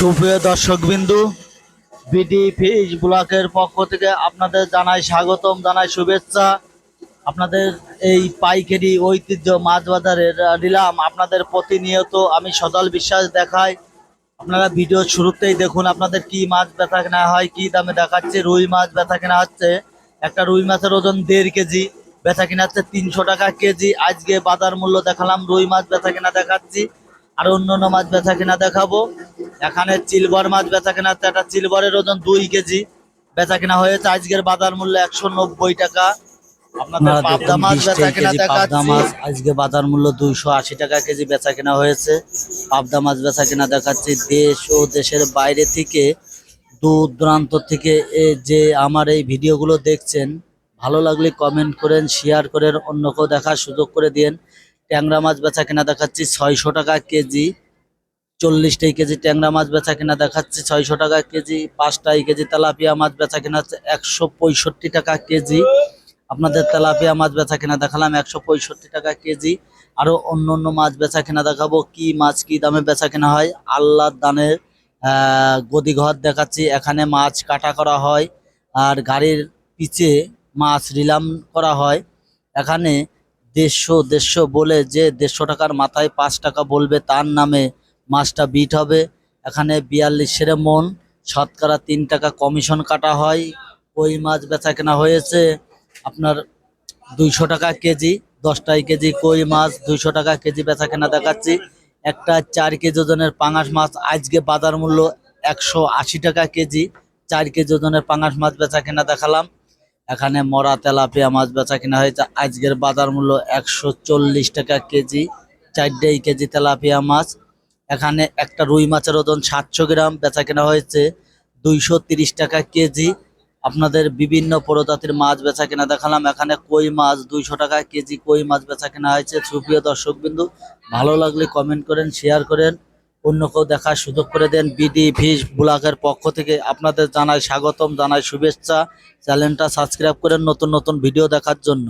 সুপ্রিয় দর্শকবিন্দু, BD fish ব্লকের পক্ষ থেকে আপনাদের জানাই স্বাগতম, জানাই শুভেচ্ছা। আপনাদের এই পাইকারি ঐতিহ্য মাছ বাজারের নিলাম আপনাদের প্রতিনিয়ত আমি সদল বিশ্বাস দেখাই। আপনারা ভিডিও শুরুতেই দেখুন আপনাদের কি মাছ ব্যথা কেনা হয়, কি দামে দেখাচ্ছে, রুই মাছ ব্যথা কেনা হচ্ছে। একটা রুই মাছের ওজন দেড় কেজি বেচা কেনা হচ্ছে তিনশো টাকা কেজি। আজকে বাজার মূল্য দেখালাম, রুই মাছ বেচা কেনা দেখাচ্ছি। আর অন্য অন্য মাছ বেচা কেনা দেখাবো। এখানে চিলবর মাছ বেচা কেনা একটা চিলবরের ওজন দুই কেজি। বেচা কেনা হয়েছে আজকের বাজার মূল্য একশো নব্বই টাকা। আপনাদের পাবদা মাছ 20 বেচা কেনা পাবদা মাছ আজকে বাজার মূল্য দুইশো আশি টাকা কেজি বেচা কেনা হয়েছে। পাবদা মাছ বেচা কেনা দেখাচ্ছি দেশ ও দেশের বাইরে থেকে দূর দূরান্ত থেকে যে আমার এই ভিডিওগুলো দেখছেন ভালো লাগলে কমেন্ট করেন শেয়ার করেন অন্যকেও দেখার সুযোগ করে দিন ট্যাংরা মাছ বেচা কেনা দেখাচ্ছি, ছয়শো টাকা কেজি। চল্লিশটাই কেজি ট্যাংরা মাছ বেচা কেনা দেখাচ্ছি, ছয়শো টাকা কেজি। পাঁচটাই কেজি তেলাপিয়া মাছ বেচা কেনা হচ্ছে, একশো পঁয়ষট্টি টাকা কেজি। আপনাদের তেলাপিয়া মাছ বেচা কেনা দেখালাম, একশো পঁয়ষট্টি টাকা কেজি। আরও অন্য অন্য মাছ বেচা কেনা দেখাবো, কি মাছ কি দামে বেচা কেনা হয়। আল্লাহর দানের গদিঘর দেখাচ্ছি, এখানে মাছ কাটা করা হয়। আর গাড়ির পিছে মাছ রিলাম করা হয়। এখানে দেড়শো দেড়শো বলে যে দেড়শো টাকার মাথায় পাঁচ টাকা বলবে, তার নামে মাছটা বিট হবে। এখানে বিয়াল্লিশ সেরে মন, শতকরা তিন টাকা কমিশন কাটা হয়। কই মাছ বেচা কেনা হয়েছে আপনার দুইশো টাকা কেজি, দশটাই কেজি কই মাছ, দুইশো টাকা কেজি বেচা কেনা দেখাচ্ছি। একটা চার কেজি ওজনের পাঙাশ মাছ, আজকে বাজার মূল্য একশো আশি টাকা কেজি। চার কেজি ওজনের পাঙাশ মাছ বেচা কেনা দেখালাম। এখানে মরা তেলাপিয়া মাছ বেচা কেনা হয়েছে। আজকের বাজার মূল্য একশো চল্লিশ টাকা কেজি চারটেই কেজি তেলাপিয়া মাছ। এখানে একটা রুই মাছের ওজন সাতশো গ্রাম বেচা কেনা হয়েছে দুইশো তিরিশ টাকা কেজি। আপনাদের বিভিন্ন প্রজাতির মাছ বেচা কেনা দেখালাম। এখানে কই মাছ দুইশো টাকা কেজি, কই মাছ বেচা কেনা হয়েছে। সুপ্রিয় দর্শক বিন্দু ভালো লাগলে কমেন্ট করেন শেয়ার করেন। অন্য কেউ দেখার সুযোগ করে দেন বিডি ফিশ ব্লগের পক্ষ থেকে। আপনাদের জানাই স্বাগতম, জানাই শুভেচ্ছা। চ্যানেলটা সাবস্ক্রাইব করেন নতুন নতুন ভিডিও দেখার জন্য।